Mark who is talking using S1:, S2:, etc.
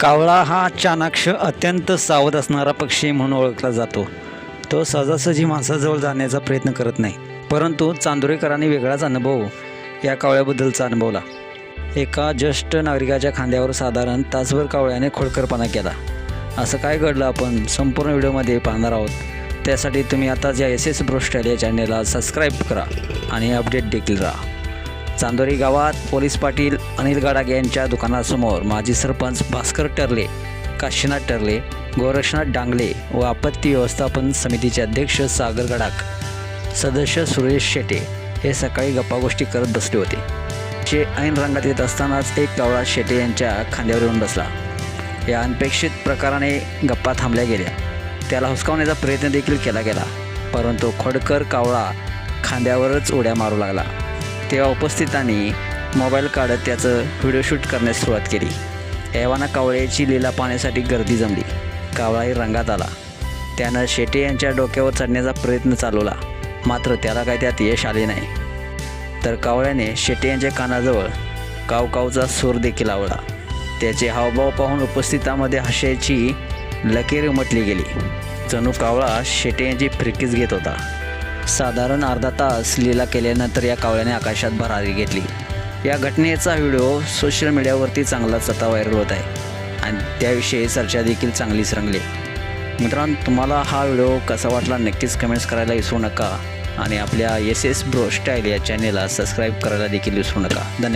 S1: कावळा हा चाणाक्ष अत्यंत सावध असणारा पक्षी म्हणून ओळखला जातो. तो सहजासहजी माणसाजवळ जाण्याचा प्रयत्न करत नाही परंतु चांदोरेकरांनी वेगळाच अनुभव या कावळ्याबद्दलचा अनुभवला. एका ज्येष्ठ नागरिकाच्या खांद्यावर साधारण तासभर कावळ्याने खोडकरपणा केला. असं काय घडलं आपण संपूर्ण व्हिडिओमध्ये पाहणार आहोत. त्यासाठी तुम्ही आताच या एस एस ब्रोस्टाईल या चॅनेलला सबस्क्राईब करा आणि अपडेट देखील राहा. चांदोरी गावात पोलीस पाटील अनिल गाडाग यांच्या दुकानासमोर माजी सरपंच भास्कर टरले काशीनाथ टरले गोरक्षनाथ डांगले व आपत्ती व्यवस्थापन समितीचे अध्यक्ष सागर गडाख सदस्य सुरेश शेटे हे सकाळी गप्पागोष्टी करत बसले होते. जे ऐन रंगात येत असतानाच एक कावळा शेटे यांच्या खांद्यावर येऊन बसला. या अनपेक्षित प्रकाराने गप्पा थांबल्या गेल्या. त्याला हुसकावण्याचा प्रयत्न देखील केला गेला परंतु खोडकर कावळा खांद्यावरच उड्या मारू लागला. तेव्हा उपस्थितांनी मोबाईल काढत त्याचं व्हिडिओ शूट करण्यास सुरुवात केली. एव्हाना कावळ्याची लीला पाहण्यासाठी गर्दी जमली. कावळाही रंगात आला. त्यानं शेटे यांच्या डोक्यावर चढण्याचा प्रयत्न चालवला. मात्र त्याला काय त्यात यश आले नाही. तर कावळ्याने शेटे यांच्या कानाजवळ कावकावचा सूर देखील आवळा त्याचे हावभाव पाहून उपस्थितामध्ये हशाची लकीर उमटली गेली. जणू कावळा शेटे यांची फिरकीच घेत होता. साधारण अर्धा तास लीला केल्यानंतर या कावळ्याने आकाशात भरारी घेतली. या घटनेचा व्हिडिओ सोशल मीडियावरती चांगलाच आता व्हायरल होत आहे आणि त्याविषयी चर्चा देखील चांगलीच रंगली. मित्रांनो तुम्हाला हा व्हिडिओ कसा वाटला नक्कीच कमेंट्स करायला विसरू नका आणि आपल्या एस एस ब्रो स्टाईल या चॅनेलला सबस्क्राईब करायला देखील विसरू नका. धन्यवाद.